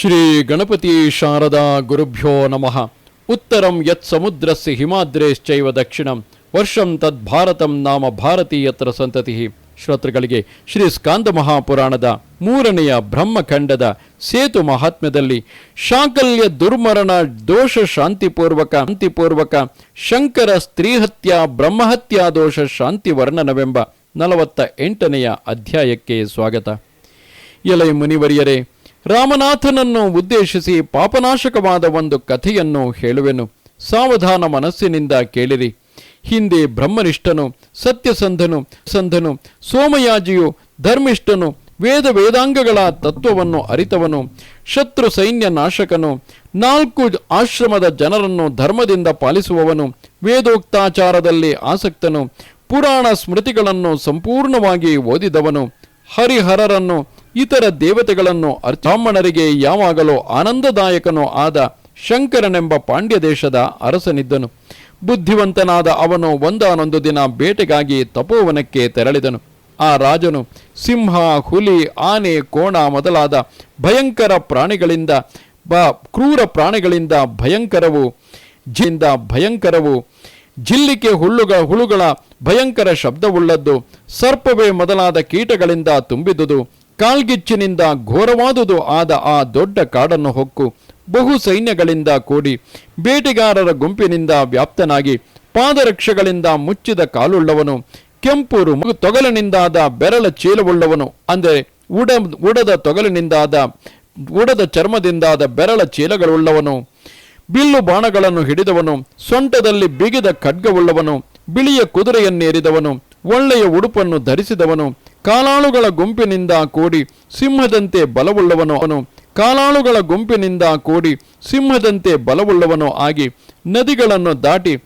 ಶ್ರೀ ಗಣಪತಿ ಶಾರದಾ ಗುರುಭ್ಯೋ ನಮಃ. ಉತ್ತರಂ ಯತ್ ಸಮುದ್ರಸ್ಯ ಹಿಮಾದ್ರೇಶ್ಚೈವ ದಕ್ಷಿಣಂ. ವರ್ಷಂ ತದ್ ಭಾರತಂ ನಾಮ ಭಾರತೀಯತ್ರ ಸಂತತಿ. ಶ್ರೋತೃಗಳಿಗೆ ಶ್ರೀ ಸ್ಕಾಂದ ಮಹಾಪುರಾಣದ ಮೂರನೆಯ ಬ್ರಹ್ಮಖಂಡದ ಸೇತು ಮಹಾತ್ಮ್ಯದಲ್ಲಿ ಶಾಂಕಲ್ಯ ದುರ್ಮರಣ ದೋಷ ಶಾಂತಿಪೂರ್ವಕ ಶಾಂತಿಪೂರ್ವಕ ಶಂಕರ ಸ್ತ್ರೀಹತ್ಯ ಬ್ರಹ್ಮಹತ್ಯಾ ದೋಷ ಶಾಂತಿ ವರ್ಣನವೆಂಬ ನಲವತ್ತ ಎಂಟನೆಯ ಅಧ್ಯಾಯಕ್ಕೆ ಸ್ವಾಗತ. ಎಲೈ ಮುನಿವರಿಯರೇ ರಾಮನಾಥನನ್ನು ಉದ್ದೇಶಿಸಿ ಪಾಪನಾಶಕವಾದ ಒಂದು ಕಥೆಯನ್ನು ಹೇಳುವೆನು. ಸಾವಧಾನ ಮನಸ್ಸಿನಿಂದ ಕೇಳಿರಿ. ಹಿಂದೆ ಬ್ರಹ್ಮನಿಷ್ಠನು, ಸತ್ಯಸಂಧನು, ಸಂಧನು, ಸೋಮಯಾಜಿಯು, ಧರ್ಮಿಷ್ಠನು ವೇದ ವೇದಾಂಗಗಳ ತತ್ವವನ್ನು ಅರಿತವನು. ಶತ್ರು ಸೈನ್ಯ ನಾಶಕನು, ನಾಲ್ಕು ಆಶ್ರಮದ ಜನರನ್ನು ಧರ್ಮದಿಂದ ಪಾಲಿಸುವವನು, ವೇದೋಕ್ತಾಚಾರದಲ್ಲಿ ಆಸಕ್ತನು, ಪುರಾಣ ಸ್ಮೃತಿಗಳನ್ನು ಸಂಪೂರ್ಣವಾಗಿ ಓದಿದವನು. ಹರಿಹರರನ್ನು ಇತರ ದೇವತೆಗಳನ್ನು ಅರ್ಚಾಮಣರಿಗೆ ಯಾವಾಗಲೂ ಆನಂದದಾಯಕನೂ ಆದ ಶಂಕರನೆಂಬ ಪಾಂಡ್ಯ ದೇಶದ ಅರಸನಿದ್ದನು. ಬುದ್ಧಿವಂತನಾದ ಅವನು ಒಂದಾನೊಂದು ದಿನ ಬೇಟೆಗಾಗಿ ತಪೋವನಕ್ಕೆ ತೆರಳಿದನು. ಆ ರಾಜನು ಸಿಂಹ, ಹುಲಿ, ಆನೆ, ಕೋಣ ಮೊದಲಾದ ಭಯಂಕರ ಪ್ರಾಣಿಗಳಿಂದ ಬ, ಕ್ರೂರ ಪ್ರಾಣಿಗಳಿಂದ ಭಯಂಕರವು, ಜಿಂದ ಭಯಂಕರವು, ಜಿಲ್ಲಿಕೆ ಹುಳ್ಳುಗಳ ಹುಳುಗಳ ಭಯಂಕರ ಶಬ್ದವುಳ್ಳದ್ದು, ಸರ್ಪವೇ ಮೊದಲಾದ ಕೀಟಗಳಿಂದ ತುಂಬಿದುದು ಕಾಲ್ಗಿಚ್ಚಿನಿಂದ ಘೋರವಾದುದು ಆದ ಆ ದೊಡ್ಡ ಕಾಡನ್ನು ಹೊಕ್ಕು. ಬಹು ಸೈನ್ಯಗಳಿಂದ ಕೂಡಿ ಬೇಟೆಗಾರರ ಗುಂಪಿನಿಂದ ವ್ಯಾಪ್ತನಾಗಿ ಪಾದರಕ್ಷೆಗಳಿಂದ ಮುಚ್ಚಿದ ಕಾಲುಳ್ಳವನು, ಕೆಂಪು ರುಮು ತೊಗಲಿನಿಂದಾದ ಬೆರಳ ಚೀಲವುಳ್ಳವನು, ಅಂದರೆ ಉಡ, ಉಡದ ತೊಗಲಿನಿಂದಾದ, ಉಡದ ಚರ್ಮದಿಂದಾದ ಬೆರಳ ಚೀಲಗಳುಳ್ಳವನು. ಬಿಲ್ಲು ಬಾಣಗಳನ್ನು ಹಿಡಿದವನು, ಸೊಂಟದಲ್ಲಿ ಬಿಗಿದ ಖಡ್ಗವುಳ್ಳವನು, ಬಿಳಿಯ ಕುದುರೆಯನ್ನೇರಿದವನು, ಒಳ್ಳೆಯ ಉಡುಪನ್ನು ಧರಿಸಿದವನು ಕಾಲಾಳುಗಳ ಗುಂಪಿನಿಂದ ಕೂಡಿ ಸಿಂಹದಂತೆ ಬಲವುಳ್ಳವನು ಅವನು. ಕಾಲಾಳುಗಳ ಗುಂಪಿನಿಂದ ಕೂಡಿ ಸಿಂಹದಂತೆ ಬಲವುಳ್ಳವನು ಆಗಿ ನದಿಗಳನ್ನು ದಾಟಿ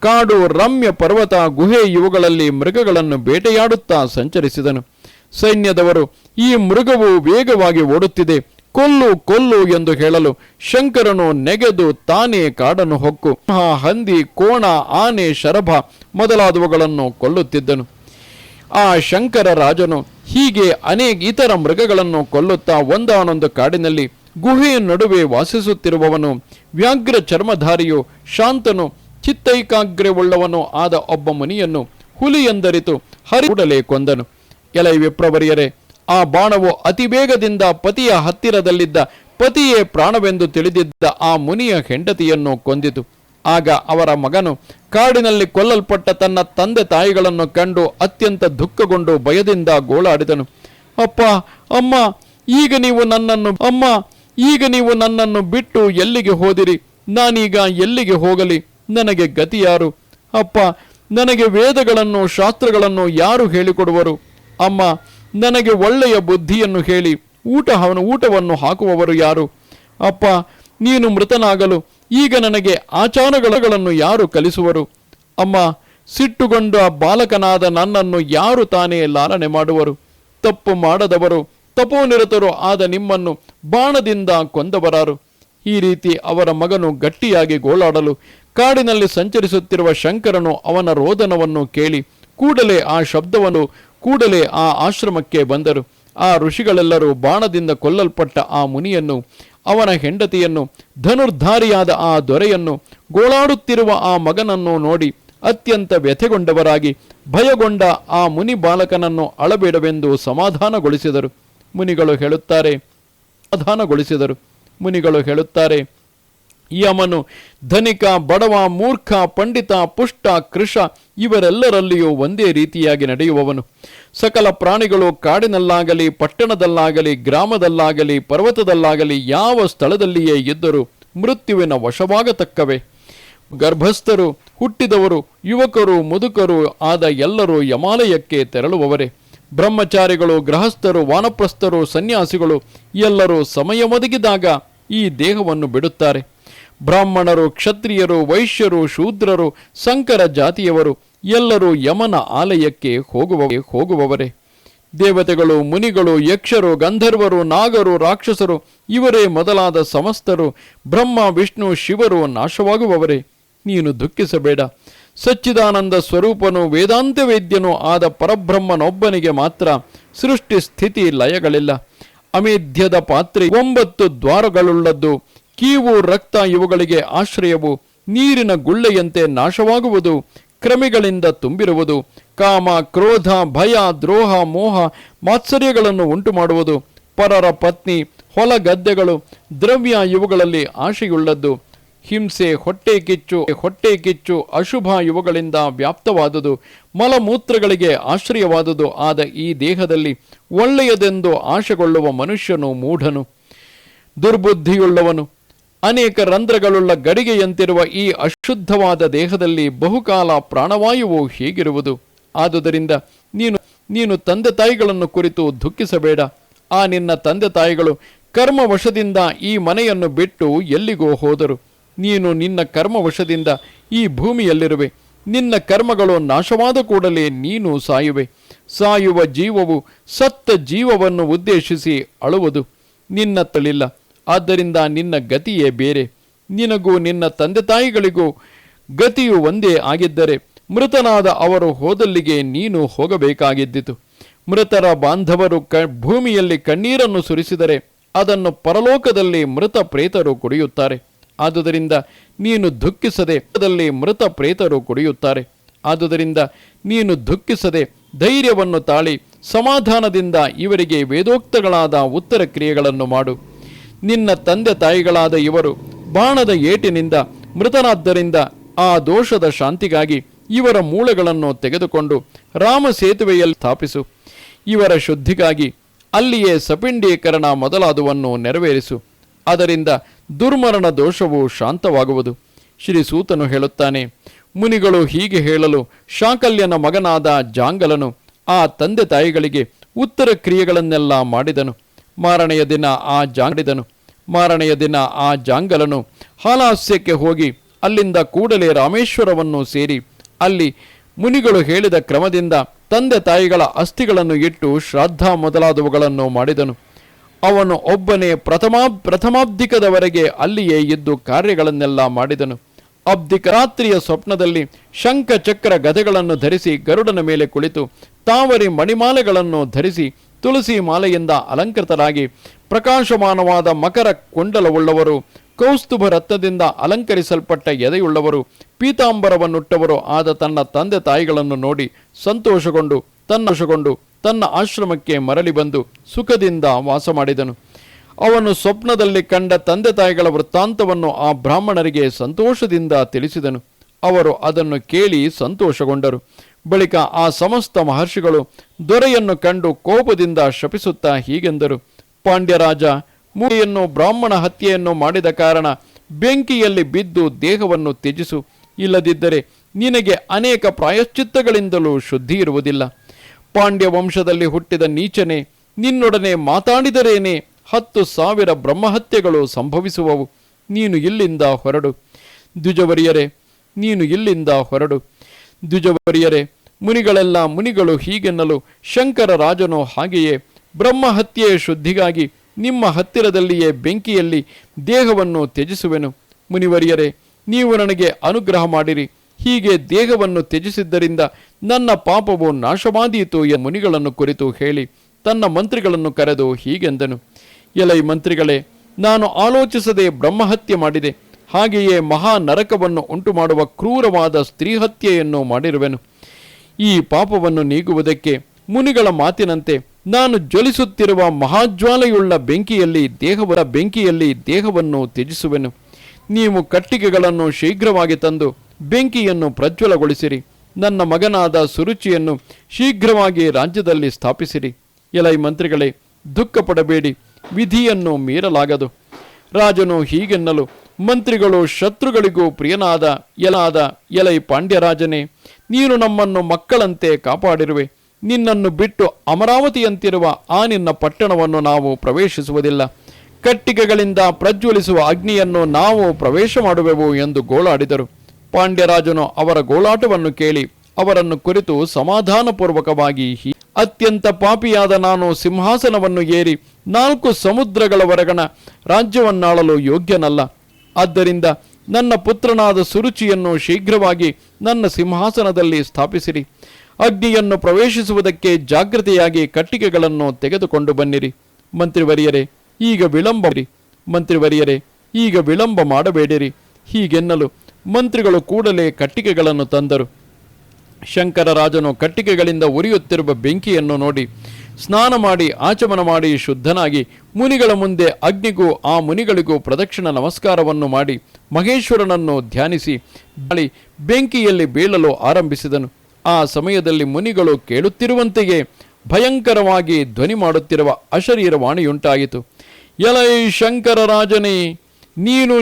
ಕಾಡು, ರಮ್ಯ ಪರ್ವತ, ಗುಹೆ ಇವುಗಳಲ್ಲಿ ಮೃಗಗಳನ್ನು ಬೇಟೆಯಾಡುತ್ತಾ ಸಂಚರಿಸಿದನು. ಸೈನ್ಯದವರು, ಈ ಮೃಗವು ವೇಗವಾಗಿ ಓಡುತ್ತಿದೆ. ಕೊಲ್ಲು ಕೊಲ್ಲು ಎಂದು ಹೇಳಲು ಶಂಕರನು ನೆಗೆದು ತಾನೇ ಕಾಡನ್ನು ಹೊಕ್ಕು. ಹಂದಿ, ಕೋಣ, ಆನೆ, ಶರಭ ಮೊದಲಾದವುಗಳನ್ನು ಕೊಲ್ಲುತ್ತಿದ್ದನು. ಆ ಶಂಕರ ರಾಜನು ಹೀಗೆ ಅನೇಕ ಇತರ ಮೃಗಗಳನ್ನು ಕೊಲ್ಲುತ್ತಾ ಒಂದಾನೊಂದು ಕಾಡಿನಲ್ಲಿ ಗುಹೆಯ ನಡುವೆ ವಾಸಿಸುತ್ತಿರುವವನು, ವ್ಯಾಘ್ರ ಚರ್ಮಧಾರಿಯು ಶಾಂತನು, ಚಿತ್ತೈಕಾಗ್ರ್ಯವುಳ್ಳವನು ಆದ ಒಬ್ಬ ಮುನಿಯನ್ನು ಹುಲಿ ಎಂದರಿತು ಹರಿ ಕೊಂದನು. ಎಲೈ ವಿಪ್ರವರಿಯರೇ, ಆ ಬಾಣವು ಅತಿ ವೇಗದಿಂದ ಪತಿಯ ಹತ್ತಿರದಲ್ಲಿದ್ದ ಪತಿಯೇ ಪ್ರಾಣವೆಂದು ತಿಳಿದಿದ್ದ ಆ ಮುನಿಯ ಹೆಂಡತಿಯನ್ನು ಕೊಂದಿತು. ಆಗ ಅವರ ಮಗನು ಕಾಡಿನಲ್ಲಿ ಕೊಲ್ಲಲ್ಪಟ್ಟ ತನ್ನ ತಂದೆ ತಾಯಿಗಳನ್ನು ಕಂಡು ಅತ್ಯಂತ ದುಃಖಗೊಂಡು ಭಯದಿಂದ ಗೋಳಾಡಿದನು. ಅಪ್ಪ, ಅಮ್ಮ, ಈಗ ನೀವು ನನ್ನನ್ನು, ಅಮ್ಮ, ಈಗ ನೀವು ನನ್ನನ್ನು ಬಿಟ್ಟು ಎಲ್ಲಿಗೆ ಹೋದಿರಿ? ನಾನೀಗ ಎಲ್ಲಿಗೆ ಹೋಗಲಿ? ನನಗೆ ಗತಿಯಾರು. ಅಪ್ಪ, ನನಗೆ ವೇದಗಳನ್ನು, ಶಾಸ್ತ್ರಗಳನ್ನು ಯಾರು ಹೇಳಿಕೊಡುವರು? ಅಮ್ಮ, ನನಗೆ ಒಳ್ಳೆಯ ಬುದ್ಧಿಯನ್ನು ಹೇಳಿ, ಊಟ, ಅವನು ಊಟವನ್ನು ಹಾಕುವವರು ಯಾರು? ಅಪ್ಪ ನೀನು ಮೃತನಾಗಲು. ಈಗ ನನಗೆ ಆಚಾರಗಳನ್ನು ಯಾರು ಕಲಿಸುವರು? ಅಮ್ಮ, ಸಿಟ್ಟುಗೊಂಡ ಬಾಲಕನಾದ ನನ್ನನ್ನು ಯಾರು ತಾನೇ ಲಾಲನೆ ಮಾಡುವರು? ತಪ್ಪು ಮಾಡದವರು ತಪೋನಿರತರು ಆದ ನಿಮ್ಮನ್ನು ಬಾಣದಿಂದ ಕೊಂದವರಾರು. ಈ ರೀತಿ ಅವರ ಮಗನು ಗಟ್ಟಿಯಾಗಿ ಗೋಳಾಡಲು, ಕಾಡಿನಲ್ಲಿ ಸಂಚರಿಸುತ್ತಿರುವ ಶಂಕರನು ಅವನ ರೋದನವನ್ನು ಕೇಳಿ, ಕೂಡಲೇ ಆ ಶಬ್ದವನ್ನು ಕೂಡಲೇ ಆ ಆಶ್ರಮಕ್ಕೆ ಬಂದರು. ಆ ಋಷಿಗಳೆಲ್ಲರೂ ಬಾಣದಿಂದ ಕೊಲ್ಲಲ್ಪಟ್ಟ ಆ ಮುನಿಯನ್ನು ಅವನ ಹೆಂಡತಿಯನ್ನು ಧನುರ್ಧಾರಿಯಾದ ಆ ದೊರೆಯನ್ನು ಗೋಳಾಡುತ್ತಿರುವ ಆ ಮಗನನ್ನು ನೋಡಿ ಅತ್ಯಂತ ವ್ಯಥೆಗೊಂಡವರಾಗಿ ಭಯಗೊಂಡ ಆ ಮುನಿ ಬಾಲಕನನ್ನು ಅಳಬೇಡವೆಂದು ಸಮಾಧಾನಗೊಳಿಸಿದರು. ಮುನಿಗಳು ಹೇಳುತ್ತಾರೆ ಸಮಾಧಾನಗೊಳಿಸಿದರು ಮುನಿಗಳು ಹೇಳುತ್ತಾರೆ ಯಮನು, ಧನಿಕ, ಬಡವ, ಮೂರ್ಖ, ಪಂಡಿತ, ಪುಷ್ಟ, ಕೃಷ ಇವರೆಲ್ಲರಲ್ಲಿಯೂ ಒಂದೇ ರೀತಿಯಾಗಿ ನಡೆಯುವವನು. ಸಕಲ ಪ್ರಾಣಿಗಳು ಕಾಡಿನಲ್ಲಾಗಲಿ, ಪಟ್ಟಣದಲ್ಲಾಗಲಿ, ಗ್ರಾಮದಲ್ಲಾಗಲಿ, ಪರ್ವತದಲ್ಲಾಗಲಿ ಯಾವ ಸ್ಥಳದಲ್ಲಿಯೇ ಇದ್ದರೂ ಮೃತ್ಯುವಿನ ವಶವಾಗತಕ್ಕವೇ. ಗರ್ಭಸ್ಥರು, ಹುಟ್ಟಿದವರು, ಯುವಕರು, ಮುದುಕರು ಆದ ಎಲ್ಲರೂ ಯಮಾಲಯಕ್ಕೆ ತೆರಳುವವರೇ. ಬ್ರಹ್ಮಚಾರಿಗಳು, ಗೃಹಸ್ಥರು, ವಾನಪ್ರಸ್ಥರು, ಸನ್ಯಾಸಿಗಳು ಎಲ್ಲರೂ ಸಮಯ ಒದಗಿದಾಗ ಈ ದೇಹವನ್ನು ಬಿಡುತ್ತಾರೆ. ಬ್ರಾಹ್ಮಣರು, ಕ್ಷತ್ರಿಯರು, ವೈಶ್ಯರು, ಶೂದ್ರರು, ಸಂಕರ ಜಾತಿಯವರು, ಎಲ್ಲರೂ ಯಮನ ಆಲಯಕ್ಕೆ ಹೋಗುವ, ಹೋಗುವವರೇ. ದೇವತೆಗಳು, ಮುನಿಗಳು, ಯಕ್ಷರು, ಗಂಧರ್ವರು, ನಾಗರು, ರಾಕ್ಷಸರು, ಇವರೇ ಮೊದಲಾದ ಸಮಸ್ತರು, ಬ್ರಹ್ಮ, ವಿಷ್ಣು, ಶಿವರು ನಾಶವಾಗುವವರೇ. ನೀನು ದುಃಖಿಸಬೇಡ. ಸಚ್ಚಿದಾನಂದ ಸ್ವರೂಪನು ವೇದಾಂತ ವೇದ್ಯನು ಆದ ಪರಬ್ರಹ್ಮನೊಬ್ಬನಿಗೆ ಮಾತ್ರ ಸೃಷ್ಟಿ ಸ್ಥಿತಿ ಲಯಗಳಿಲ್ಲ. ಅಮೇಧ್ಯದ ಪಾತ್ರೆ ಒಂಬತ್ತು ದ್ವಾರಗಳುಳ್ಳದ್ದು. ಕೀವು, ರಕ್ತ ಇವುಗಳಿಗೆ ಆಶ್ರಯವು ನೀರಿನ ಗುಳ್ಳೆಯಂತೆ ನಾಶವಾಗುವುದು, ಕ್ರಮಿಗಳಿಂದ ತುಂಬಿರುವುದು, ಕಾಮ, ಕ್ರೋಧ, ಭಯ, ದ್ರೋಹ, ಮೋಹ, ಮಾತ್ಸರ್ಯಗಳನ್ನು ಉಂಟು ಮಾಡುವುದು ಪರರ ಪತ್ನಿ, ಹೊಲ ಗದ್ದೆಗಳು, ದ್ರವ್ಯ ಇವುಗಳಲ್ಲಿ ಆಶೆಯುಳ್ಳದ್ದು, ಹಿಂಸೆ, ಹೊಟ್ಟೆ ಕಿಚ್ಚು ಹೊಟ್ಟೆ ಕಿಚ್ಚು, ಅಶುಭ ಇವುಗಳಿಂದ ವ್ಯಾಪ್ತವಾದುದು, ಮಲಮೂತ್ರಗಳಿಗೆ ಆಶ್ರಯವಾದುದು ಆದ ಈ ದೇಹದಲ್ಲಿ ಒಳ್ಳೆಯದೆಂದು ಆಶೆಗೊಳ್ಳುವ ಮನುಷ್ಯನು ಮೂಢನು, ದುರ್ಬುದ್ಧಿಯುಳ್ಳವನು. ಅನೇಕ ರಂಧ್ರಗಳುಳ್ಳ ಗಡಿಗೆಯಂತಿರುವ ಈ ಅಶುದ್ಧವಾದ ದೇಹದಲ್ಲಿ ಬಹುಕಾಲ ಪ್ರಾಣವಾಯುವು ಹೀಗಿರುವುದು. ಆದುದರಿಂದ ನೀನು ನೀನು ತಂದೆ ತಾಯಿಗಳನ್ನು ಕುರಿತು ದುಃಖಿಸಬೇಡ. ಆ ನಿನ್ನ ತಂದೆ ತಾಯಿಗಳು ಕರ್ಮವಶದಿಂದ ಈ ಮನೆಯನ್ನು ಬಿಟ್ಟು ಎಲ್ಲಿಗೋ ಹೋದರು. ನೀನು ನಿನ್ನ ಕರ್ಮವಶದಿಂದ ಈ ಭೂಮಿಯಲ್ಲಿರುವೆ. ನಿನ್ನ ಕರ್ಮಗಳು ನಾಶವಾದ ಕೂಡಲೇ ನೀನು ಸಾಯುವೆ. ಸಾಯುವ ಜೀವವು ಸತ್ತ ಜೀವವನ್ನು ಉದ್ದೇಶಿಸಿ ಅಳುವುದು. ನಿನ್ನ ತಳಿಲ್ಲ. ಆದ್ದರಿಂದ ನಿನ್ನ ಗತಿಯೇ ಬೇರೆ. ನಿನಗೂ ನಿನ್ನ ತಂದೆ ತಾಯಿಗಳಿಗೂ ಗತಿಯು ಒಂದೇ ಆಗಿದ್ದರೆ ಮೃತನಾದ ಅವರು ಹೋದಲ್ಲಿಗೆ ನೀನು ಹೋಗಬೇಕಾಗಿದ್ದಿತು. ಮೃತರ ಬಾಂಧವರು ಕ, ಭೂಮಿಯಲ್ಲಿ ಕಣ್ಣೀರನ್ನು ಸುರಿಸಿದರೆ ಅದನ್ನು ಪರಲೋಕದಲ್ಲಿ ಮೃತ ಪ್ರೇತರು ಕುಡಿಯುತ್ತಾರೆ. ಆದುದರಿಂದ ನೀನು ದುಃಖಿಸದೆ ಮೃತ ಪ್ರೇತರು ಕುಡಿಯುತ್ತಾರೆ. ಆದುದರಿಂದ ನೀನು ದುಃಖಿಸದೆ ಧೈರ್ಯವನ್ನು ತಾಳಿ ಸಮಾಧಾನದಿಂದ ಇವರಿಗೆ ವೇದೋಕ್ತಗಳಾದ ಉತ್ತರ ಕ್ರಿಯೆಗಳನ್ನು ಮಾಡು. ನಿನ್ನ ತಂದೆ ತಾಯಿಗಳಾದ ಇವರು ಬಾಣದ ಏಟಿನಿಂದ ಮೃತನಾದ್ದರಿಂದ ಆ ದೋಷದ ಶಾಂತಿಗಾಗಿ ಇವರ ಮೂಳೆಗಳನ್ನು ತೆಗೆದುಕೊಂಡು ರಾಮ ಸೇತುವೆಯಲ್ಲಿ ಸ್ಥಾಪಿಸು. ಇವರ ಶುದ್ಧಿಗಾಗಿ ಅಲ್ಲಿಯೇ ಸಪಿಂಡೀಕರಣ ಮೊದಲಾದುವನ್ನು ನೆರವೇರಿಸು. ಅದರಿಂದ ದುರ್ಮರಣ ದೋಷವು ಶಾಂತವಾಗುವುದು. ಶ್ರೀ ಸೂತನು ಹೇಳುತ್ತಾನೆ, ಮುನಿಗಳು ಹೀಗೆ ಹೇಳಲು ಶಾಕಲ್ಯನ ಮಗನಾದ ಜಾಂಗಲನು ಆ ತಂದೆ ತಾಯಿಗಳಿಗೆ ಉತ್ತರ ಕ್ರಿಯೆಗಳನ್ನೆಲ್ಲ ಮಾಡಿದನು. ಮಾರನೆಯ ದಿನ ಆ ಜಾಂಗಡಿದನು. ಮಾರನೆಯ ದಿನ ಆ ಜಾಂಗಲನು ಹಾಲಾಸ್ಯಕ್ಕೆ ಹೋಗಿ ಅಲ್ಲಿಂದ ಕೂಡಲೇ ರಾಮೇಶ್ವರವನ್ನು ಸೇರಿ ಅಲ್ಲಿ ಮುನಿಗಳು ಹೇಳಿದ ಕ್ರಮದಿಂದ ತಂದೆ ತಾಯಿಗಳ ಅಸ್ಥಿಗಳನ್ನು ಇಟ್ಟು ಶ್ರಾದ್ದ ಮೊದಲಾದವುಗಳನ್ನು ಮಾಡಿದನು. ಅವನು ಒಬ್ಬನೇ ಪ್ರಥಮಾ ಪ್ರಥಮಾಬ್ಧಿಕದವರೆಗೆ ಅಲ್ಲಿಯೇ ಇದ್ದು ಕಾರ್ಯಗಳನ್ನೆಲ್ಲ ಮಾಡಿದನು. ಅಬ್ಧಿಕ ರಾತ್ರಿಯ ಸ್ವಪ್ನದಲ್ಲಿ ಶಂಖ ಚಕ್ರ ಗದೆಗಳನ್ನು ಧರಿಸಿ ಗರುಡನ ಮೇಲೆ ಕುಳಿತು ತಾವರಿ ಮಣಿಮಾಲೆಗಳನ್ನು ಧರಿಸಿ ತುಳಸಿ ಮಾಲೆಯಿಂದ ಅಲಂಕೃತರಾಗಿ ಪ್ರಕಾಶಮಾನವಾದ ಮಕರ ಕೊಂಡಲವುಳ್ಳವರು, ಕೌಸ್ತುಭ ರತ್ನದಿಂದ ಅಲಂಕರಿಸಲ್ಪಟ್ಟ ಎದೆಯುಳ್ಳವರು, ಪೀತಾಂಬರವನ್ನುಟ್ಟವರು ಆದ ತನ್ನ ತಂದೆ ತಾಯಿಗಳನ್ನು ನೋಡಿ ಸಂತೋಷಗೊಂಡು ತನ್ನಶಗೊಂಡು ತನ್ನ ಆಶ್ರಮಕ್ಕೆ ಮರಳಿ ಬಂದು ಸುಖದಿಂದ ವಾಸ ಮಾಡಿದನು. ಅವನು ಸ್ವಪ್ನದಲ್ಲಿ ಕಂಡ ತಂದೆ ತಾಯಿಗಳ ವೃತ್ತಾಂತವನ್ನು ಆ ಬ್ರಾಹ್ಮಣರಿಗೆ ಸಂತೋಷದಿಂದ ತಿಳಿಸಿದನು. ಅವರು ಅದನ್ನು ಕೇಳಿ ಸಂತೋಷಗೊಂಡರು. ಬಳಿಕ ಆ ಸಮಸ್ತ ಮಹರ್ಷಿಗಳು ದೊರೆಯನ್ನು ಕಂಡು ಕೋಪದಿಂದ ಶಪಿಸುತ್ತಾ ಹೀಗೆಂದರು. ಪಾಂಡ್ಯರಾಜ ಮೂಳೆಯನ್ನು ಬ್ರಾಹ್ಮಣ ಹತ್ಯೆಯನ್ನು ಮಾಡಿದ ಕಾರಣ ಬೆಂಕಿಯಲ್ಲಿ ಬಿದ್ದು ದೇಹವನ್ನು ತ್ಯಜಿಸು. ಇಲ್ಲದಿದ್ದರೆ ನಿನಗೆ ಅನೇಕ ಪ್ರಾಯಶ್ಚಿತ್ತಗಳಿಂದಲೂ ಶುದ್ಧಿ ಇರುವುದಿಲ್ಲ. ಪಾಂಡ್ಯ ವಂಶದಲ್ಲಿ ಹುಟ್ಟಿದ ನೀಚನೆ ನಿನ್ನೊಡನೆ ಮಾತಾಡಿದರೇನೆ? ಹತ್ತು ಸಾವಿರ ಬ್ರಹ್ಮಹತ್ಯೆಗಳು ಸಂಭವಿಸುವವು. ನೀನು ಇಲ್ಲಿಂದ ಹೊರಡು. ದ್ವಿಜವರಿಯರೇ, ನೀನು ಇಲ್ಲಿಂದ ಹೊರಡು. ದ್ವಿಜವರಿಯರೇ ಮುನಿಗಳೆಲ್ಲ ಮುನಿಗಳು ಹೀಗೆನ್ನಲು ಶಂಕರ ರಾಜನೋ ಹಾಗೆಯೇ ಬ್ರಹ್ಮಹತ್ಯೆಯ ಶುದ್ಧಿಗಾಗಿ ನಿಮ್ಮ ಹತ್ತಿರದಲ್ಲಿಯೇ ಬೆಂಕಿಯಲ್ಲಿ ದೇಹವನ್ನು ತ್ಯಜಿಸುವೆನು. ಮುನಿವರಿಯರೇ, ನೀವು ನನಗೆ ಅನುಗ್ರಹ ಮಾಡಿರಿ. ಹೀಗೆ ದೇಹವನ್ನು ತ್ಯಜಿಸಿದ್ದರಿಂದ ನನ್ನ ಪಾಪವು ನಾಶವಾದೀತು ಎ ಮುನಿಗಳನ್ನು ಕುರಿತು ಹೇಳಿ ತನ್ನ ಮಂತ್ರಿಗಳನ್ನು ಕರೆದು ಹೀಗೆಂದನು. ಎಲೈ ಮಂತ್ರಿಗಳೇ, ನಾನು ಆಲೋಚಿಸದೆ ಬ್ರಹ್ಮಹತ್ಯೆ ಮಾಡಿದೆ. ಹಾಗೆಯೇ ಮಹಾ ನರಕವನ್ನು ಉಂಟು ಮಾಡುವ ಕ್ರೂರವಾದ ಸ್ತ್ರೀಹತ್ಯೆಯನ್ನು ಮಾಡಿರುವೆನು. ಈ ಪಾಪವನ್ನು ನೀಗುವುದಕ್ಕೆ ಮುನಿಗಳ ಮಾತಿನಂತೆ ನಾನು ಜ್ವಲಿಸುತ್ತಿರುವ ಮಹಾಜ್ವಾಲೆಯುಳ್ಳ ಬೆಂಕಿಯಲ್ಲಿ ದೇಹವರ ಬೆಂಕಿಯಲ್ಲಿ ದೇಹವನ್ನು ತ್ಯಜಿಸುವೆನು. ನೀವು ಕಟ್ಟಿಗೆಗಳನ್ನು ಶೀಘ್ರವಾಗಿ ತಂದು ಬೆಂಕಿಯನ್ನು ಪ್ರಜ್ವಲಗೊಳಿಸಿರಿ. ನನ್ನ ಮಗನಾದ ಸುರುಚಿಯನ್ನು ಶೀಘ್ರವಾಗಿ ರಾಜ್ಯದಲ್ಲಿ ಸ್ಥಾಪಿಸಿರಿ. ಎಲೈ ಮಂತ್ರಿಗಳೇ ದುಃಖ ಪಡಬೇಡಿ ವಿಧಿಯನ್ನು ಮೀರಲಾಗದು. ರಾಜನು ಹೀಗೆನ್ನಲು ಮಂತ್ರಿಗಳು ಶತ್ರುಗಳಿಗೂ ಪ್ರಿಯನಾದ ಎಲಾದ ಎಲೈ ಪಾಂಡ್ಯರಾಜನೇ, ನೀನು ನಮ್ಮನ್ನು ಮಕ್ಕಳಂತೆ ಕಾಪಾಡಿರುವೆ. ನಿನ್ನನ್ನು ಬಿಟ್ಟು ಅಮರಾವತಿಯಂತಿರುವ ಆ ನಿನ್ನ ಪಟ್ಟಣವನ್ನು ನಾವು ಪ್ರವೇಶಿಸುವುದಿಲ್ಲ. ಕಟ್ಟಿಗೆಗಳಿಂದ ಪ್ರಜ್ವಲಿಸುವ ಅಗ್ನಿಯನ್ನು ನಾವು ಪ್ರವೇಶ ಮಾಡುವೆವು ಎಂದು ಗೋಳಾಡಿದರು. ಪಾಂಡ್ಯರಾಜನು ಅವರ ಗೋಳಾಟವನ್ನು ಕೇಳಿ ಅವರನ್ನು ಕುರಿತು ಸಮಾಧಾನಪೂರ್ವಕವಾಗಿ ಅತ್ಯಂತ ಪಾಪಿಯಾದ ನಾನು ಸಿಂಹಾಸನವನ್ನು ಏರಿ ನಾಲ್ಕು ಸಮುದ್ರಗಳವರೆಗಣ ರಾಜ್ಯವನ್ನಾಳಲು ಯೋಗ್ಯನಲ್ಲ. ಆದ್ದರಿಂದ ನನ್ನ ಪುತ್ರನಾದ ಸುರುಚಿಯನ್ನು ಶೀಘ್ರವಾಗಿ ನನ್ನ ಸಿಂಹಾಸನದಲ್ಲಿ ಸ್ಥಾಪಿಸಿರಿ. ಅಗ್ನಿಯನ್ನು ಪ್ರವೇಶಿಸುವುದಕ್ಕೆ ಜಾಗೃತೆಯಾಗಿ ಕಟ್ಟಿಗೆಗಳನ್ನು ತೆಗೆದುಕೊಂಡು ಬನ್ನಿರಿ. ಮಂತ್ರಿವರಿಯರೇ, ಈಗ ವಿಳಂಬರಿ ಮಂತ್ರಿವರಿಯರೇ, ಈಗ ವಿಳಂಬ ಮಾಡಬೇಡಿರಿ. ಹೀಗೆನ್ನಲು ಮಂತ್ರಿಗಳು ಕೂಡಲೇ ಕಟ್ಟಿಗೆಗಳನ್ನು ತಂದರು. ಶಂಕರ ರಾಜನು ಕಟ್ಟಿಗೆಗಳಿಂದ ಉರಿಯುತ್ತಿರುವ ಬೆಂಕಿಯನ್ನು ನೋಡಿ ಸ್ನಾನ ಮಾಡಿ, ಆಚಮನ ಮಾಡಿ ಶುದ್ಧನಾಗಿ ಮುನಿಗಳ ಮುಂದೆ ಅಗ್ನಿಗೂ ಆ ಮುನಿಗಳಿಗೂ ಪ್ರದಕ್ಷಿಣ ನಮಸ್ಕಾರವನ್ನು ಮಾಡಿ ಮಹೇಶ್ವರನನ್ನು ಧ್ಯಾನಿಸಿ ಬಳಿ ಬೆಂಕಿಯಲ್ಲಿ ಬೀಳಲು ಆರಂಭಿಸಿದನು. ಆ ಸಮಯದಲ್ಲಿ ಮುನಿಗಳು ಕೇಳುತ್ತಿರುವಂತೆಯೇ ಭಯಂಕರವಾಗಿ ಧ್ವನಿ ಮಾಡುತ್ತಿರುವ ಅಶರೀರವಾಣಿಯುಂಟಾಯಿತು ಎಲೈ ಶಂಕರ ರಾಜನೇ, ನೀನು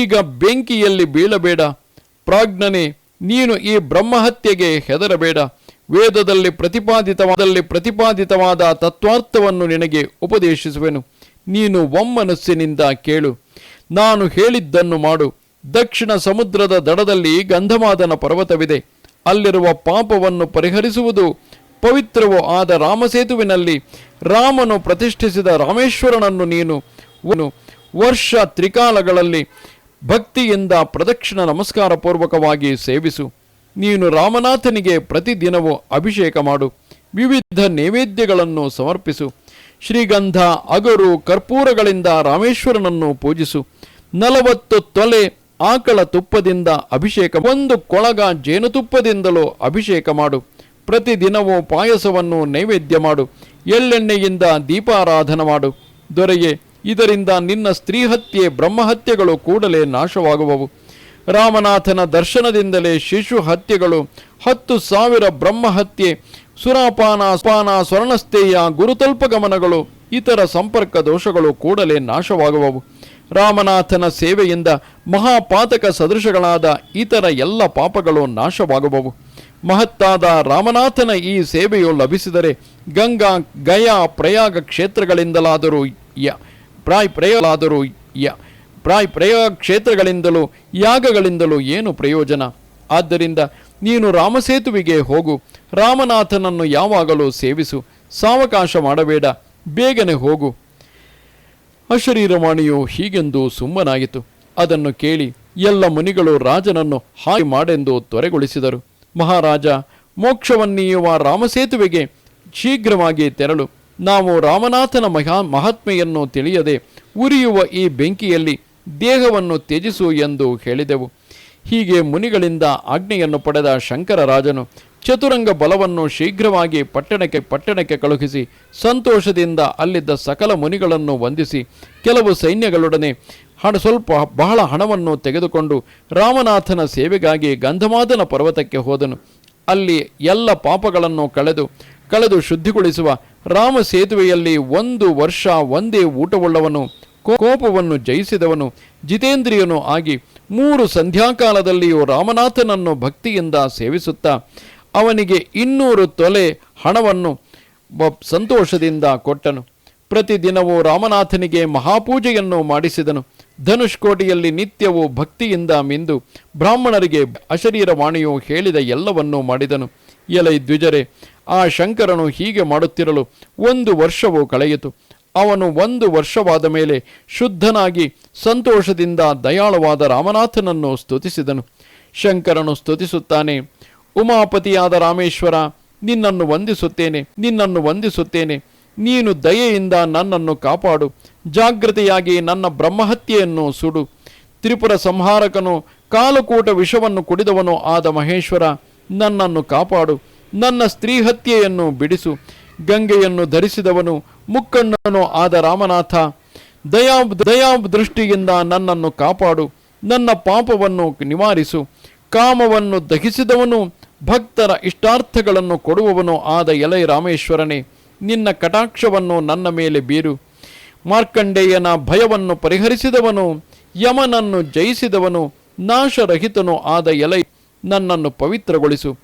ಈಗ ಬೆಂಕಿಯಲ್ಲಿ ಬೀಳಬೇಡ. ಪ್ರಾಜ್ಞನೇ, ನೀನು ಈ ಬ್ರಹ್ಮಹತ್ಯೆಗೆ ಹೆದರಬೇಡ. ವೇದದಲ್ಲಿ ಪ್ರತಿಪಾದಿತವಾದಲ್ಲಿ ಪ್ರತಿಪಾದಿತವಾದ ತತ್ವಾರ್ಥವನ್ನು ನಿನಗೆ ಉಪದೇಶಿಸುವೆನು. ನೀನು ಒಮ್ಮನಸ್ಸಿನಿಂದ ಕೇಳು. ನಾನು ಹೇಳಿದ್ದನ್ನು ಮಾಡು. ದಕ್ಷಿಣ ಸಮುದ್ರದ ದಡದಲ್ಲಿ ಗಂಧಮಾದನ ಪರ್ವತವಿದೆ. ಅಲ್ಲಿರುವ ಪಾಪವನ್ನು ಪರಿಹರಿಸುವುದು ಪವಿತ್ರವೂ ಆದ ರಾಮಸೇತುವಿನಲ್ಲಿ. ರಾಮನು ಪ್ರತಿಷ್ಠಿಸಿದ ರಾಮೇಶ್ವರನನ್ನು ನೀನು ವರ್ಷ ತ್ರಿಕಾಲಗಳಲ್ಲಿ ಭಕ್ತಿಯಿಂದ ಪ್ರದಕ್ಷಿಣ ನಮಸ್ಕಾರ ಪೂರ್ವಕವಾಗಿ ಸೇವಿಸು. ನೀನು ರಾಮನಾಥನಿಗೆ ಪ್ರತಿದಿನವೂ ಅಭಿಷೇಕ ಮಾಡು. ವಿವಿಧ ನೈವೇದ್ಯಗಳನ್ನು ಸಮರ್ಪಿಸು. ಶ್ರೀಗಂಧ, ಅಗರು, ಕರ್ಪೂರಗಳಿಂದ ರಾಮೇಶ್ವರನನ್ನು ಪೂಜಿಸು. ನಲವತ್ತು ತೊಲೆ ಆಕಳ ತುಪ್ಪದಿಂದ ಅಭಿಷೇಕ ಒಂದು ಕೊಳಗ ಜೇನುತುಪ್ಪದಿಂದಲೂ ಅಭಿಷೇಕ ಮಾಡು. ಪ್ರತಿದಿನವೂ ಪಾಯಸವನ್ನು ನೈವೇದ್ಯ ಮಾಡು. ಎಳ್ಳೆಣ್ಣೆಯಿಂದ ದೀಪಾರಾಧನ ಮಾಡು. ದೊರೆಯೇ, ಇದರಿಂದ ನಿನ್ನ ಸ್ತ್ರೀಹತ್ಯೆ ಬ್ರಹ್ಮಹತ್ಯೆಗಳು ಕೂಡಲೇ ನಾಶವಾಗುವವು. ರಾಮನಾಥನ ದರ್ಶನದಿಂದಲೇ ಶಿಶು ಹತ್ಯೆಗಳು, ಹತ್ತು ಸಾವಿರ ಬ್ರಹ್ಮಹತ್ಯೆ, ಸುರಾಪಾನ ಸ್ಪಾನ ಸ್ವರ್ಣಸ್ಥೇಯ, ಗುರುತಲ್ಪಗಮನಗಳು, ಇತರ ಸಂಪರ್ಕ ದೋಷಗಳು ಕೂಡಲೇ ನಾಶವಾಗುವವು. ರಾಮನಾಥನ ಸೇವೆಯಿಂದ ಮಹಾಪಾತಕ ಸದೃಶಗಳಾದ ಇತರ ಎಲ್ಲ ಪಾಪಗಳು ನಾಶವಾಗುವವು. ಮಹತ್ತಾದ ರಾಮನಾಥನ ಈ ಸೇವೆಯು ಲಭಿಸಿದರೆ ಗಂಗಾ, ಗಯಾ ಪ್ರಯಾಗ ಕ್ಷೇತ್ರಗಳಿಂದಲಾದರೂ ಯ, ಪ್ರಾಯ್ ಪ್ರಯಲಾದರೂ ಯ ಪ್ರಾಯ್ ಪ್ರಯ ಕ್ಷೇತ್ರಗಳಿಂದಲೂ ಯಾಗಗಳಿಂದಲೂ ಏನು ಪ್ರಯೋಜನ? ಆದ್ದರಿಂದ ನೀನು ರಾಮಸೇತುವಿಗೆ ಹೋಗು, ರಾಮನಾಥನನ್ನು ಯಾವಾಗಲೂ ಸೇವಿಸು, ಸಾವಕಾಶ ಮಾಡಬೇಡ, ಬೇಗನೆ ಹೋಗು. ಅಶರೀರವಾಣಿಯು ಹೀಗೆಂದು ಸುಮ್ಮನಾಯಿತು. ಅದನ್ನು ಕೇಳಿ ಎಲ್ಲ ಮುನಿಗಳು ರಾಜನನ್ನು ಹಾಯ್ ಮಾಡೆಂದು ತೊರೆಗೊಳಿಸಿದರು ಮಹಾರಾಜ, ಮೋಕ್ಷವನ್ನೀಯುವ ರಾಮಸೇತುವೆಗೆ ಶೀಘ್ರವಾಗಿ ತೆರಳು. ನಾವು ರಾಮನಾಥನ ಮಹಾ ಮಹಾತ್ಮೆಯನ್ನು ತಿಳಿಯದೆ ಉರಿಯುವ ಈ ಬೆಂಕಿಯಲ್ಲಿ ದೇಹವನ್ನು ತ್ಯಜಿಸು ಎಂದು ಹೇಳಿದೆವು. ಹೀಗೆ ಮುನಿಗಳಿಂದ ಆಜ್ಞೆಯನ್ನು ಪಡೆದ ಶಂಕರರಾಜನು ಚತುರಂಗ ಬಲವನ್ನು ಶೀಘ್ರವಾಗಿ ಪಟ್ಟಣಕ್ಕೆ ಪಟ್ಟಣಕ್ಕೆ ಕಳುಹಿಸಿ ಸಂತೋಷದಿಂದ ಅಲ್ಲಿದ್ದ ಸಕಲ ಮುನಿಗಳನ್ನು ವಂದಿಸಿ ಕೆಲವು ಸೈನ್ಯಗಳೊಡನೆ ಹಣ ಸ್ವಲ್ಪ ಬಹಳ ಹಣವನ್ನು ತೆಗೆದುಕೊಂಡು ರಾಮನಾಥನ ಸೇವೆಗಾಗಿ ಗಂಧಮಾದನ ಪರ್ವತಕ್ಕೆ ಹೋದನು. ಅಲ್ಲಿ ಎಲ್ಲ ಪಾಪಗಳನ್ನು ಕಳೆದು ಕಳೆದು ಶುದ್ಧಿಗೊಳಿಸುವ ರಾಮ ಸೇತುವೆಯಲ್ಲಿ ಒಂದು ವರ್ಷ ಒಂದೇ ಊಟವುಳ್ಳವನು ಕೋಪವನ್ನು ಜಯಿಸಿದವನು ಜಿತೇಂದ್ರಿಯನು ಆಗಿ ಮೂರು ಸಂಧ್ಯಾಕಾಲದಲ್ಲಿಯೂ ರಾಮನಾಥನನ್ನು ಭಕ್ತಿಯಿಂದ ಸೇವಿಸುತ್ತಾ ಅವನಿಗೆ ಇನ್ನೂರು ತೊಲೆ ಹಣವನ್ನು ಸಂತೋಷದಿಂದ ಕೊಟ್ಟನು. ಪ್ರತಿದಿನವೂ ರಾಮನಾಥನಿಗೆ ಮಹಾಪೂಜೆಯನ್ನು ಮಾಡಿಸಿದನು. ಧನುಷ್ಕೋಟಿಯಲ್ಲಿ ನಿತ್ಯವೂ ಭಕ್ತಿಯಿಂದ ಮಿಂದು ಬ್ರಾಹ್ಮಣರಿಗೆ ಅಶರೀರವಾಣಿಯು ಹೇಳಿದ ಎಲ್ಲವನ್ನೂ ಮಾಡಿದನು. ಎಲೈ ದ್ವಿಜರೆ, ಆ ಶಂಕರನು ಹೀಗೆ ಮಾಡುತ್ತಿರಲು ಒಂದು ವರ್ಷವೂ ಕಳೆಯಿತು. ಅವನು ಒಂದು ವರ್ಷವಾದ ಮೇಲೆ ಶುದ್ಧನಾಗಿ ಸಂತೋಷದಿಂದ ದಯಾಳವಾದ ರಾಮನಾಥನನ್ನು ಸ್ತುತಿಸಿದನು. ಶಂಕರನು ಸ್ತುತಿಸುತ್ತಾನೆ, ಉಮಾಪತಿಯಾದ ರಾಮೇಶ್ವರ, ನಿನ್ನನ್ನು ವಂದಿಸುತ್ತೇನೆ ನಿನ್ನನ್ನು ವಂದಿಸುತ್ತೇನೆ. ನೀನು ದಯೆಯಿಂದ ನನ್ನನ್ನು ಕಾಪಾಡು. ಜಾಗೃತೆಯಾಗಿ ನನ್ನ ಬ್ರಹ್ಮಹತ್ಯೆಯನ್ನು ಸುಡು. ತ್ರಿಪುರ ಸಂಹಾರಕನು ಕಾಲಕೂಟ ವಿಷವನ್ನು ಕುಡಿದವನು ಆದ ಮಹೇಶ್ವರ, ನನ್ನನ್ನು ಕಾಪಾಡು. ನನ್ನ ಸ್ತ್ರೀಹತ್ಯೆಯನ್ನು ಬಿಡಿಸು. ಗಂಗೆಯನ್ನು ಧರಿಸಿದವನು ಮುಕ್ಕಣ್ಣನು ಆದ ರಾಮನಾಥ, ದಯಾ ದಯಾ ದೃಷ್ಟಿಯಿಂದ ನನ್ನನ್ನು ಕಾಪಾಡು, ನನ್ನ ಪಾಪವನ್ನು ನಿವಾರಿಸು, ಕಾಮವನ್ನು ದಹಿಸಿದವನು, ಭಕ್ತರ ಇಷ್ಟಾರ್ಥಗಳನ್ನು ಕೊಡುವವನು ಆದ ಎಲೈ ರಾಮೇಶ್ವರನೇ, ನಿನ್ನ ಕಟಾಕ್ಷವನ್ನು ನನ್ನ ಮೇಲೆ ಬೀರು. ಮಾರ್ಕಂಡೇಯನ ಭಯವನ್ನು ಪರಿಹರಿಸಿದವನು, ಯಮನನ್ನು ಜಯಿಸಿದವನು, ನಾಶರಹಿತನು ಆದ ಎಲೈ ನನ್ನನ್ನು ಪವಿತ್ರಗೊಳಿಸು.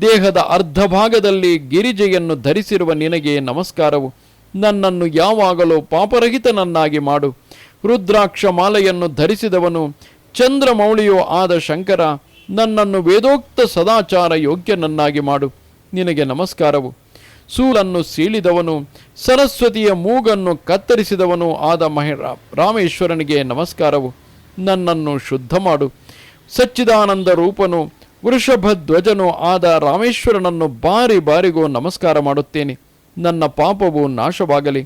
ದೇಹದ ಅರ್ಧ ಭಾಗದಲ್ಲಿ ಗಿರಿಜೆಯನ್ನು ಧರಿಸಿರುವ ನಿನಗೆ ನಮಸ್ಕಾರವು. ನನ್ನನ್ನು ಯಾವಾಗಲೂ ಪಾಪರಹಿತನನ್ನಾಗಿ ಮಾಡು. ರುದ್ರಾಕ್ಷ ಮಾಲೆಯನ್ನು ಧರಿಸಿದವನು ಚಂದ್ರಮೌಳಿಯೋ ಆದ ಶಂಕರ, ನನ್ನನ್ನು ವೇದೋಕ್ತ ಸದಾಚಾರ ಯೋಗ್ಯನನ್ನಾಗಿ ಮಾಡು. ನಿನಗೆ ನಮಸ್ಕಾರವು. ಸೂಲನ್ನು ಸೀಳಿದವನು, ಸರಸ್ವತಿಯ ಮೂಗನ್ನು ಕತ್ತರಿಸಿದವನು ಆದ ಮಹಿ ರಾಮೇಶ್ವರನಿಗೆ ನಮಸ್ಕಾರವು. ನನ್ನನ್ನು ಶುದ್ಧ ಮಾಡು. ಸಚ್ಚಿದಾನಂದ ರೂಪನು, ವೃಷಭಧ್ವಜನು ಆದ ರಾಮೇಶ್ವರನನ್ನು ಬಾರಿ ಬಾರಿಗೂ ನಮಸ್ಕಾರ ಮಾಡುತ್ತೇನೆ. ನನ್ನ ಪಾಪವು ನಾಶವಾಗಲಿ.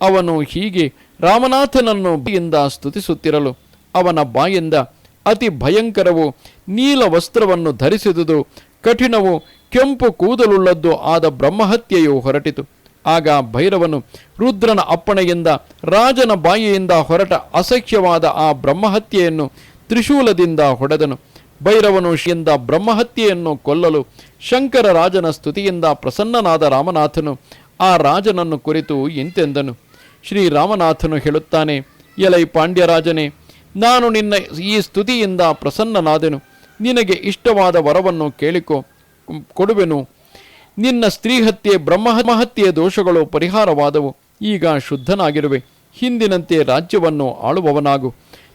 ಅವನು ಹೀಗೆ ರಾಮನಾಥನನ್ನು ಬಿಯಿಂದ ಸ್ತುತಿಸುತ್ತಿರಲು ಅವನ ಬಾಯಿಂದ ಅತಿ ಭಯಂಕರವು ನೀಲ ವಸ್ತ್ರವನ್ನು ಧರಿಸಿದುದು, ಕಠಿಣವು ಕೆಂಪು ಕೂದಲುಳ್ಳದ್ದು ಆದ ಬ್ರಹ್ಮಹತ್ಯೆಯು ಹೊರಟಿತು. ಆಗ ಭೈರವನು ರುದ್ರನ ಅಪ್ಪಣೆಯಿಂದ ರಾಜನ ಬಾಯಿಯಿಂದ ಹೊರಟ ಅಸಖ್ಯವಾದ ಆ ಬ್ರಹ್ಮಹತ್ಯೆಯನ್ನು ತ್ರಿಶೂಲದಿಂದ ಹೊಡೆದನು. ಭೈರವನು ಶಿಯಿಂದ ಬ್ರಹ್ಮಹತ್ಯೆಯನ್ನು ಕೊಲ್ಲಲು ಶಂಕರ ರಾಜನ ಸ್ತುತಿಯಿಂದ ಪ್ರಸನ್ನನಾದ ರಾಮನಾಥನು ಆ ರಾಜನನ್ನು ಕುರಿತು ಇಂತೆಂದನು. ಶ್ರೀರಾಮನಾಥನು ಹೇಳುತ್ತಾನೆ, ಎಲೈ ಪಾಂಡ್ಯರಾಜನೇ, ನಾನು ನಿನ್ನ ಈ ಸ್ತುತಿಯಿಂದ ಪ್ರಸನ್ನನಾದೆನು. ನಿನಗೆ ಇಷ್ಟವಾದ ವರವನ್ನು ಕೇಳಿಕೊ, ಕೊಡುವೆನು. ನಿನ್ನ ಸ್ತ್ರೀಹತ್ಯೆ ಬ್ರಹ್ಮಹತ್ಯೆ ದೋಷಗಳು ಪರಿಹಾರವಾದವು. ಈಗ ಶುದ್ಧನಾಗಿರುವೆ. ಹಿಂದಿನಂತೆ ರಾಜ್ಯವನ್ನು ಆಳುವವನಾಗು.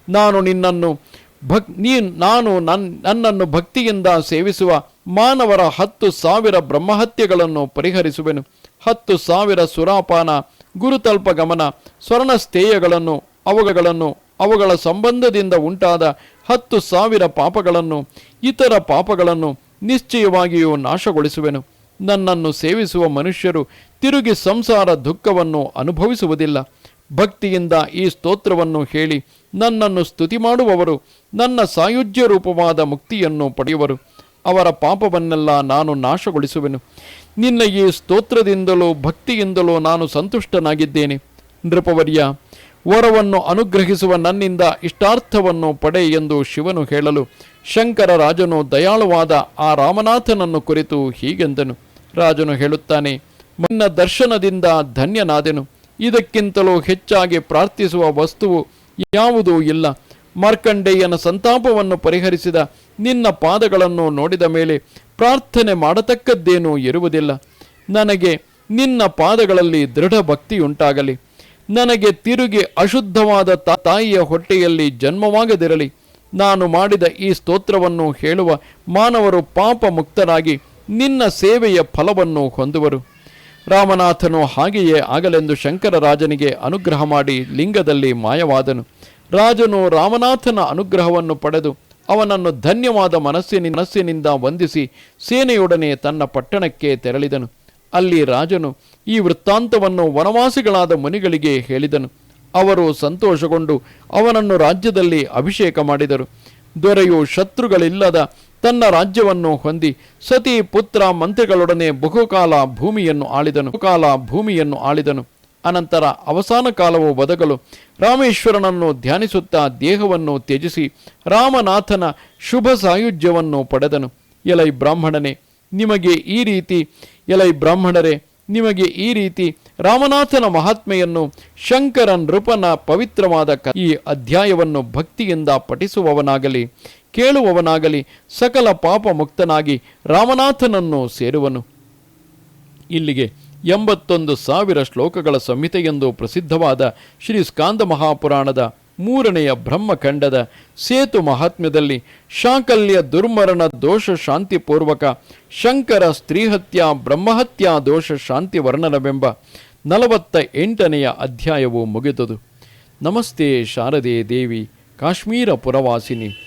ನಾನು ನಿನ್ನನ್ನು ಭಕ್, ನೀ, ನಾನು ನನ್, ನನ್ನನ್ನು ಭಕ್ತಿಯಿಂದ ಸೇವಿಸುವ ಮಾನವರ ಹತ್ತು ಸಾವಿರ ಬ್ರಹ್ಮಹತ್ಯೆಗಳನ್ನು ಪರಿಹರಿಸುವೆನು. ಹತ್ತು ಸಾವಿರ ಸುರಾಪಾನ ಗುರುತಲ್ಪ ಗಮನ ಸ್ವರ್ಣಸ್ಥೇಯಗಳನ್ನು, ಅವುಗಳನ್ನು, ಅವುಗಳ ಸಂಬಂಧದಿಂದ ಉಂಟಾದ ಹತ್ತು ಸಾವಿರ ಪಾಪಗಳನ್ನು, ಇತರ ಪಾಪಗಳನ್ನು ನಿಶ್ಚಯವಾಗಿಯೂ ನಾಶಗೊಳಿಸುವೆನು. ನನ್ನನ್ನು ಸೇವಿಸುವ ಮನುಷ್ಯರು ತಿರುಗಿ ಸಂಸಾರ ದುಃಖವನ್ನು ಅನುಭವಿಸುವುದಿಲ್ಲ. ಭಕ್ತಿಯಿಂದ ಈ ಸ್ತೋತ್ರವನ್ನು ಹೇಳಿ ನನ್ನನ್ನು ಸ್ತುತಿ ಮಾಡುವವರು ನನ್ನ ಸಾಯುಜ್ಯ ರೂಪವಾದ ಮುಕ್ತಿಯನ್ನು ಪಡೆಯುವರು. ಅವರ ಪಾಪವನ್ನೆಲ್ಲ ನಾನು ನಾಶಗೊಳಿಸುವೆನು. ನಿನ್ನ ಈ ಸ್ತೋತ್ರದಿಂದಲೋ, ಭಕ್ತಿಯಿಂದಲೋ ನಾನು ಸಂತುಷ್ಟನಾಗಿದ್ದೇನೆ. ನೃಪವರ್ಯ, ವರವನ್ನು ಅನುಗ್ರಹಿಸುವ ನನ್ನಿಂದ ಇಷ್ಟಾರ್ಥವನ್ನು ಪಡೆ ಎಂದು ಶಿವನು ಹೇಳಲು ಶಂಕರ ರಾಜನು ದಯಾಳುವಾದ ಆ ರಾಮನಾಥನನ್ನು ಕುರಿತು ಹೀಗೆಂದನು. ರಾಜನು ಹೇಳುತ್ತಾನೆ, ನಿನ್ನ ದರ್ಶನದಿಂದ ಧನ್ಯನಾದೆನು. ಇದಕ್ಕಿಂತಲೂ ಹೆಚ್ಚಾಗಿ ಪ್ರಾರ್ಥಿಸುವ ವಸ್ತುವು ಯಾವುದೂ ಇಲ್ಲ. ಮಾರ್ಕಂಡೇಯನ ಸಂತಾಪವನ್ನು ಪರಿಹರಿಸಿದ ನಿನ್ನ ಪಾದಗಳನ್ನು ನೋಡಿದ ಮೇಲೆ ಪ್ರಾರ್ಥನೆ ಮಾಡತಕ್ಕದ್ದೇನೂ ಇರುವುದಿಲ್ಲ. ನನಗೆ ನಿನ್ನ ಪಾದಗಳಲ್ಲಿ ದೃಢ ಭಕ್ತಿಯುಂಟಾಗಲಿ. ನನಗೆ ತಿರುಗಿ ಅಶುದ್ಧವಾದ ತಾಯಿಯ ಹೊಟ್ಟೆಯಲ್ಲಿ ಜನ್ಮವಾಗದಿರಲಿ. ನಾನು ಮಾಡಿದ ಈ ಸ್ತೋತ್ರವನ್ನು ಹೇಳುವ ಮಾನವರು ಪಾಪ ಮುಕ್ತರಾಗಿ ನಿನ್ನ ಸೇವೆಯ ಫಲವನ್ನು ಹೊಂದುವರು. ರಾಮನಾಥನು ಹಾಗೆಯೇ ಆಗಲೆಂದು ಶಂಕರ ರಾಜನಿಗೆ ಅನುಗ್ರಹ ಮಾಡಿ ಲಿಂಗದಲ್ಲಿ ಮಾಯವಾದನು. ರಾಜನು ರಾಮನಾಥನ ಅನುಗ್ರಹವನ್ನು ಪಡೆದು ಅವನನ್ನು ಧನ್ಯವಾದ ಮನಸ್ಸಿನ ಮನಸ್ಸಿನಿಂದ ವಂದಿಸಿ ಸೇನೆಯೊಡನೆ ತನ್ನ ಪಟ್ಟಣಕ್ಕೆ ತೆರಳಿದನು. ಅಲ್ಲಿ ರಾಜನು ಈ ವೃತ್ತಾಂತವನ್ನು ವನವಾಸಿಗಳಾದ ಮುನಿಗಳಿಗೆ ಹೇಳಿದನು. ಅವರು ಸಂತೋಷಗೊಂಡು ಅವನನ್ನು ರಾಜ್ಯದಲ್ಲಿ ಅಭಿಷೇಕ ಮಾಡಿದರು. ದೊರೆಯು ಶತ್ರುಗಳಿಲ್ಲದ ತನ್ನ ರಾಜ್ಯವನ್ನು ಹೊಂದಿ ಸತಿ ಪುತ್ರ ಮಂತ್ರಿಗಳೊಡನೆ ಬಹುಕಾಲ ಭೂಮಿಯನ್ನು ಆಳಿದನು. ಬಹುಕಾಲ ಭೂಮಿಯನ್ನು ಆಳಿದನು. ಅನಂತರ ಅವಸಾನ ಕಾಲವು ಬದಗಲು ರಾಮೇಶ್ವರನನ್ನು ಧ್ಯಾನಿಸುತ್ತಾ ದೇಹವನ್ನು ತ್ಯಜಿಸಿ ರಾಮನಾಥನ ಶುಭ ಸಾಯುಜ್ಯವನ್ನು ಪಡೆದನು. ಎಲೈ ಬ್ರಾಹ್ಮಣನೇ, ನಿಮಗೆ ಈ ರೀತಿ, ಎಲೈ ಬ್ರಾಹ್ಮಣರೇ, ನಿಮಗೆ ಈ ರೀತಿ ರಾಮನಾಥನ ಮಹಾತ್ಮೆಯನ್ನು ಶಂಕರ ನೃಪನ ಪವಿತ್ರವಾದ ಈ ಅಧ್ಯಾಯವನ್ನು ಭಕ್ತಿಯಿಂದ ಪಠಿಸುವವನಾಗಲಿ. ಕೇಳುವವನಾಗಲಿ ಸಕಲ ಪಾಪ ಮುಕ್ತನಾಗಿ ರಾಮನಾಥನನ್ನು ಸೇರುವನು. ಇಲ್ಲಿಗೆ ಎಂಬತ್ತೊಂದು ಸಾವಿರ ಶ್ಲೋಕಗಳ ಸಂಹಿತೆಯೆಂದು ಪ್ರಸಿದ್ಧವಾದ ಶ್ರೀ ಸ್ಕಾಂದ ಮಹಾಪುರಾಣದ ಮೂರನೆಯ ಬ್ರಹ್ಮಖಂಡದ ಸೇತು ಮಹಾತ್ಮ್ಯದಲ್ಲಿ ಶಾಕಲ್ಯ ದುರ್ಮರಣ ದೋಷ ಶಾಂತಿಪೂರ್ವಕ ಶಂಕರ ಸ್ತ್ರೀಹತ್ಯಾ ಬ್ರಹ್ಮಹತ್ಯಾ ದೋಷ ಶಾಂತಿ ವರ್ಣನವೆಂಬ ನಲವತ್ತ ಎಂಟನೆಯ ಅಧ್ಯಾಯವು ಮುಗಿದುದು. ನಮಸ್ತೆ ಶಾರದೆ ದೇವಿ, ಕಾಶ್ಮೀರ ಪುರವಾಸಿನಿ.